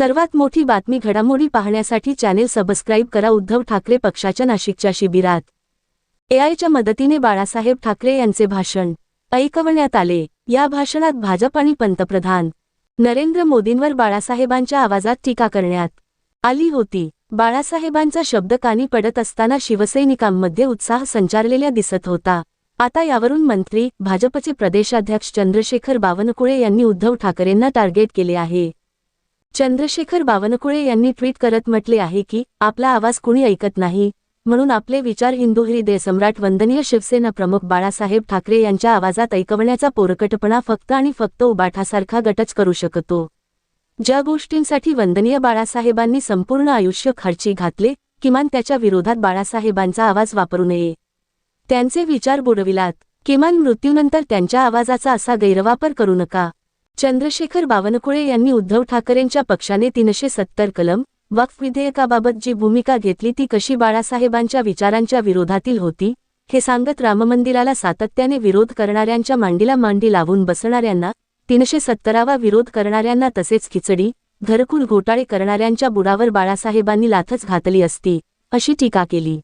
सर्वात मोठी बातमी घडामोडी पाहण्यासाठी चॅनेल सबस्क्राईब करा. उद्धव ठाकरे पक्षाच्या नाशिकच्या शिबिरात. एआयच्या मदतीने बाळासाहेब ठाकरे यांचे भाषण ऐकवण्यात आले. या भाषणात भाजप आणि पंतप्रधान नरेंद्र मोदींवर बाळासाहेबांच्या आवाजात टीका करण्यात आली होती. बाळासाहेबांचा शब्द कानी पडत असताना शिवसैनिकांमध्ये उत्साह संचारलेल्या दिसत होता. आता यावरून मंत्री भाजपचे प्रदेशाध्यक्ष चंद्रशेखर बावनकुळे यांनी उद्धव ठाकरेंना टार्गेट केले आहे. चंद्रशेखर बावनकुळे यांनी ट्विट करत म्हटले आहे की आपला आवाज कुणी ऐकत नाही म्हणून आपले विचार हिंदू हृदय सम्राट वंदनीय शिवसेना प्रमुख बाळासाहेब ठाकरे यांच्या आवाजात ऐकवण्याचा पोरकटपणा फक्त आणि फक्त उबाठासारखा गटच करू शकतो. ज्या गोष्टींसाठी वंदनीय बाळासाहेबांनी संपूर्ण आयुष्य खर्ची घातले किमान त्याच्या विरोधात बाळासाहेबांचा आवाज वापरू नये. त्यांचे विचार बुडविलात किमान मृत्यूनंतर त्यांच्या आवाजाचा असा गैरवापर करू नका. चंद्रशेखर बावनकुळे यांनी उद्धव ठाकरेंच्या पक्षाने तीनशे सत्तर कलम वक्फ विधेयकाबाबत जी भूमिका घेतली ती कशी बाळासाहेबांच्या विचारांच्या विरोधातील होती हे सांगत राममंदिराला सातत्याने विरोध करणाऱ्यांच्या मांडीला मांडी लावून बसणाऱ्यांना तीनशे सत्तरावा विरोध करणाऱ्यांना तसेच खिचडी घरकुल घोटाळे करणाऱ्यांच्या बुडावर बाळासाहेबांनी लाथच घातली असती अशी टीका केली.